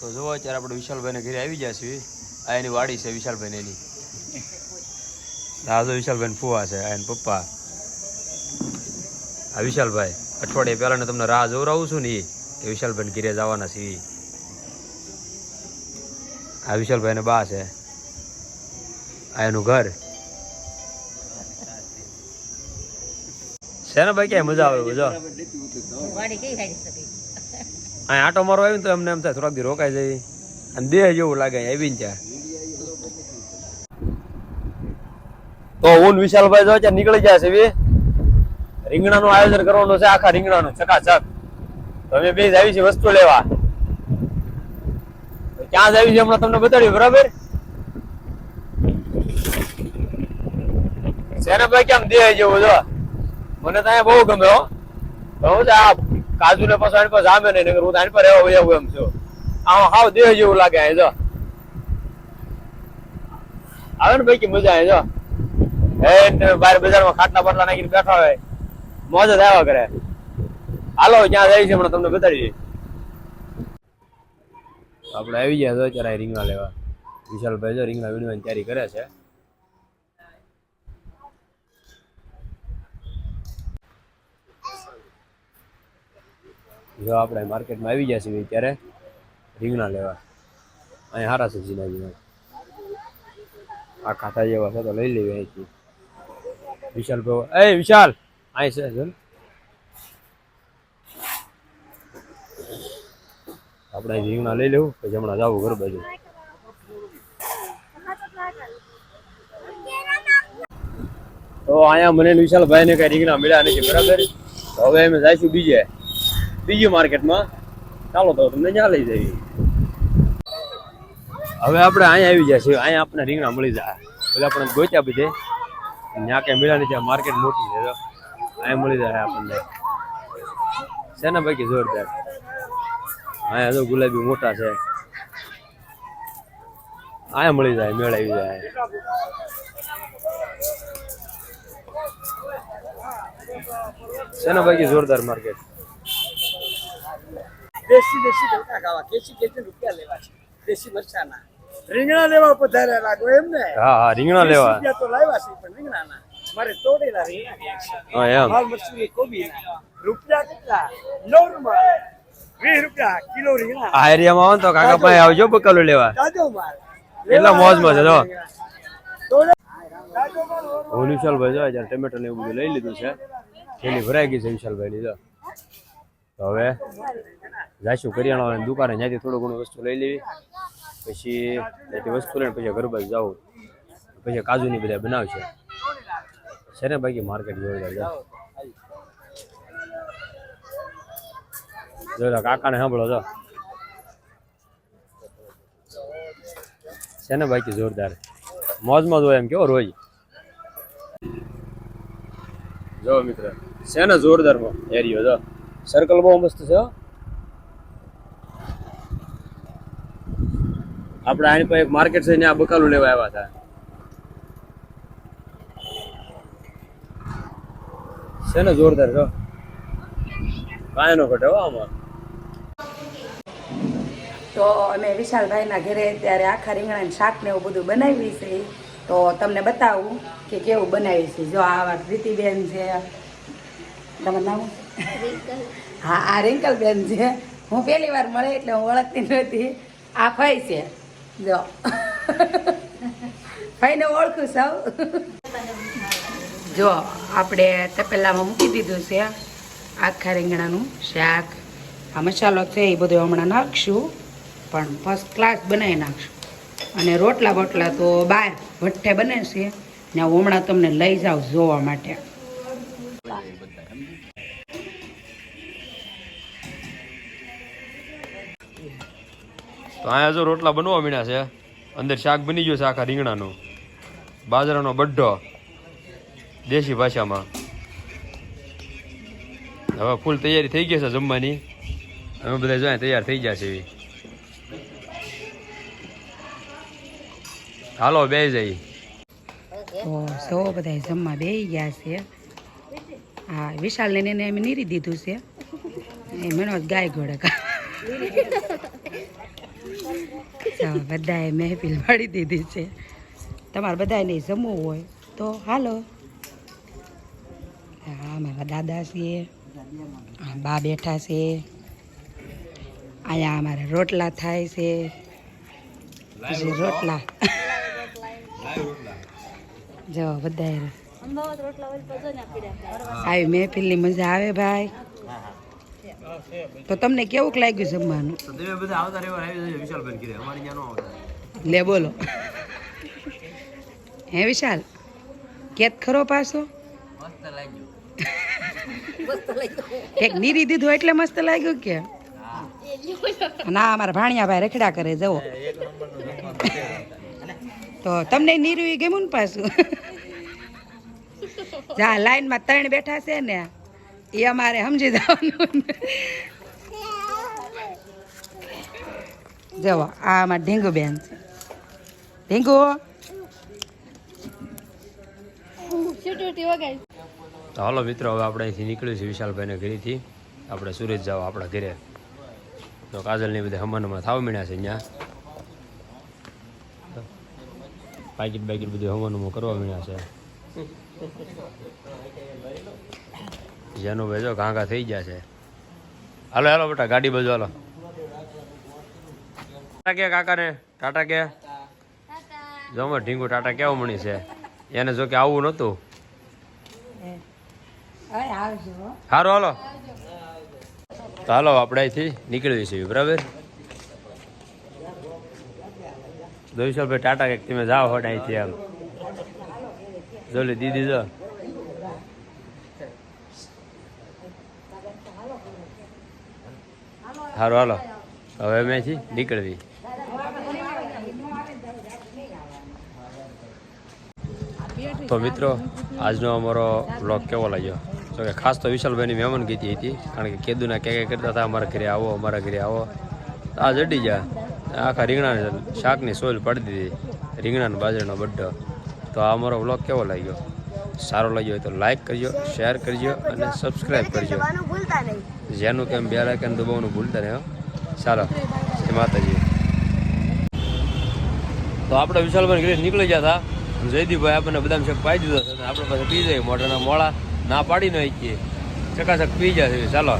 તો જુઓ અત્યારે આપણે વિશાલભાઈને ઘરે આવી ગયા છીએ. આ એની વાડી છે વિશાલભાઈ એની રાજો વિશાલભાઈ ફુવા છે, આ પપ્પા. આ વિશાલભાઈ, અઠવાડિયે પહેલા તમને રાહ જોવરાવું છું ને એ કે વિશાલભાઈ ઘરે જવાના છીએ આ વિશાલભાઈ ને બા છે. આ એનું ઘર. છે ને ભાઈ, ક્યાંય મજા આવે જો. અહીં આટો મારો આવ્યો તો એમને એમ થાય થોડાક દી રોકાઈ જાય અને દેહ જેવું લાગે આવી ને ત્યાં. તો હું વિશાલભાઈ જો ત્યાં નીકળી જાય છે બી રીંગણાનું આયોજન કરવાનું છે, આખા રીંગણાનું ચકાચક તો અમે બે આવી છે વસ્તુ લેવા. ક્યાં આવી છે હમણાં તમને બતાડ્યું, બરાબર? શેનાભાઈ કેમ દેહ જેવું જો મને તો અહીંયા બહુ ગમે હો. બહુ જ આ કાજુ ને પછી આની પર જામે નહીં હું આની પર એવો એવું એમ છું આમ હાવ દેહ જેવું લાગે અહીં, જો. આવે ને ભાઈ મજા આવે, જો. હે બહાર બજારમાં ખાટલા બાટલા નાખીને બેઠા હોય, મોજ જ આવ્યા કરે હાલો, ક્યાં જાય છે, હમણાં તમને બતાડી દઈએ આપણે આવી ગયા તો અત્યારે રીંગણા લેવા. વિશાલભાઈ જો રીંગણા વીણવાની તૈયારી કરે છે. જો આપણે માર્કેટમાં આવી છીએ ત્યારે રીંગણા લેવા. અહીં હારા છે જીના આ ખાતા જેવા છે તો લઈ લેવી અહીંથી. વિશાલ ભાઈ, એ વિશાલ, અહીં છે જો આપણે રીંગણા લઈ લેવું, પછી હમણાં જાવું ઘર બાજુ. તો અહીંયા મને વિશાલભાઈને કઈ રીંગણા મળ્યા નથી, બરાબર? હવે અમે જઈશું બીજે. બીજી માર્કેટમાં. ચાલો તો તમને ત્યાં લઈ જઈએ. હવે આપણે અહીંયા આવી જાય છીએ. અહીંયા આપણે રીંગણા મળી જાય. એટલે આપણે ગોત્યા બધે. ત્યાં ક્યાં મળ્યા નથી માર્કેટ મોટી છે અહીંયા મળી જાય આપણને. શેના પૈકી જોરદાર? અહીંયા તો ગુલાબી મોટા છે. અહીંયા મળી જાય, મેળા આવી જાય. શેના પૈકી જોરદાર માર્કેટ? દેશી દેશી ધોકા ખાવા. કેસી કેસી રૂપિયા લેવા છે. દેશી મરચાના. રીંગણા લેવા પધાર્યા લાગો એમ ને? હા હા રીંગણા લેવા. તો લાવ્યા છે પણ રીંગણાના. મારે તોડેલા રીંગણા હા એમ. લાલ મરચું કોબી રૂપિયા કેટલા? નોર્મલ. વીસ રૂપિયા કિલો રીંગણા. આ એરિયામાં આવો તો કાકા ભાઈ આવજો બકાલો લેવા. તાજો માલ. એટલા મોજ છે જો. માલ હું વિશાલભાઈ જો જ્યારે ટમેટો ને એવું બધું લઈ લીધું છે. થેલી ભરાઈ ગઈ છે વિશાલભાઈ ની તો હવે જાશું કરિયાણાની દુકાને ત્યાંથી થોડું ઘણું વસ્તુ લઈ લેવી. પછી ત્યાંથી વસ્તુ લઈને પછી ઘર બાજુ જવું. પછી કાજુની બધા બનાવશે. છે ને બાકી માર્કેટ જોઈ જોયેલા કાકાને સાંભળો છો છે ને બાકી જોરદાર. મોજમાં જ હોય એમ કેવો રોજ? જો મિત્ર, છે ને જોરદાર એરિયો જો. સર્કલ બહુ મસ્ત છે આપણે આની પાસે માર્કેટ છે ને આ બકાલું લેવા આવ્યા હતા. છે ને જોરદાર જો. કાંઈ નો ઘટે હો આમાં. તો અમે વિશાલભાઈના ઘરે ત્યારે આખા રીંગણાનું શાક ને એવું બધું બનાવી છે. તો તમને બતાવું કે કેવું બનાવી છે. જો આ રીતિબેન છે. તમારું નામ? હા આ રિંકલબેન છે. હું પહેલી વાર મળે એટલે હું ઓળખતી નહોતી આ ફાય છે. જો. ભાઈને ઓળખું સૌ જો, આપણે તપેલામાં મૂકી દીધું છે આખા રીંગણાનું શાક. આ મસાલો છે, એ બધું હમણાં નાખશું, પણ ફર્સ્ટ ક્લાસ બનાવી નાખશું. અને રોટલા બોટલા તો બહાર ભઠ્ઠે બને છે. ને હમણાં તમને લઈ જાઉં જોવા માટે. તો અહીંયા જો રોટલા બનવા મીણ્યા છે, અંદર શાક બની ગયું છે આખા રીંગણાનું. બાજરાનો બઢો દેશી ભાષામાં. હવે ફૂલ તૈયારી થઈ ગઈ છે જમવાની. અમે બધા જોઈએ તૈયાર થઈ ગયા છે એવી હાલો, બે જઈ. સૌ બધા જમવા બે ગયા છે. હા વિશાલને એને અમે નીરી દીધું છે. એ મેનો ગાય ઘોડે બધાએ મહેફિલ વાળી દીધી છે. તમારે બધાને જમવું હોય તો હાલો. હા મારા દાદા છે આ બા બેઠા છે. અહીંયા અમારે રોટલા થાય છે. પછી રોટલા? જો બધા આવી મહેફિલની મજા આવે ભાઈ. તો તમને કેવું લાગ્યું જમવાનું? તમે બધા આવતા રહેવા વિશાલભાઈ કીધે અમારે ત્યાં ન આવતા. લે બોલો. હે વિશાલ કેત ખરો પાછો? એક નીરી દીધું એટલે મસ્ત લાગ્યું કે? ના અમારા ભાણિયા ભાઈ રખડા કરે જવો તો તમને નીરું ઈ ગમ્યું ને પાછું? જા લાઈનમાં ત્રણ બેઠા છે ને. એ અમારે સમજી જવાનું. જવો આ અમારે ઢીંગુ બેન છે. ઢીંગુ? તો હાલો મિત્રો હવે આપણે અહીંથી નીકળ્યું છે વિશાલભાઈને ઘરેથી. આપણે સુરત જાવ આપણા ઘરે. તો કાજલની બધા હમનમાં થાવ મીણ્યા છે અહીંયા પાકીટ બાકીટ બધું હમનમાં કરવા મીણ્યા છે. જેનો ભેજો જો ઘાંઘા થઈ ગયા છે. હાલો હાલો બેટા ગાડી બાજુ હાલો. ટાટા કે કાકાને? ટાટા કે? જોમાં ઢીંગુ ટાટા કેવું મણી છે? એને જો કે આવું નહોતું. સારું હાલો. તો હાલો આપણે અહીંથી નીકળી છીએ બરાબર? દોઈશાલભાઈ ટાટા કે તમે જાઓ હટ અહીંથી હાલ જોલી દીદી જો. સારું હાલો. હવે અહીંથી નીકળવી. તો મિત્રો, આજનો અમારો બ્લોગ કેવો લાગ્યો? તો કે ખાસ તો વિશાલભાઈની મહેમાન ગીતી હતી, કારણ કે કેદુના ક્યાં ક્યાં કરતા હતા, અમારા ઘરે આવો, અમારા ઘરે આવો. આ જડી જા આખા રીંગણાને શાકની સોલ પાડી દીધી. રીંગણાનો બાજરાનો બડ્ડો. તો આ અમારો બ્લોગ કેવો લાગ્યો? સારો લાગ્યો તો લાઈક કરજો શેર કરજો અને સબસ્ક્રાઈબ કરજો. જેનું કેમ બે લાઇકન દબાવવાનું ભૂલતા રહ્યો ચાલો જય માતાજી. તો આપણે વિશાલભાઈ ઘરે નીકળી ગયા હતા. જયદીપભાઈ આપણને બદામ શેક પાઈ દીધો આપણે પાસે પી જાય મોઢાના મોળા. ના પાડી ન શકીએ ચકાચક પી જાય ચાલો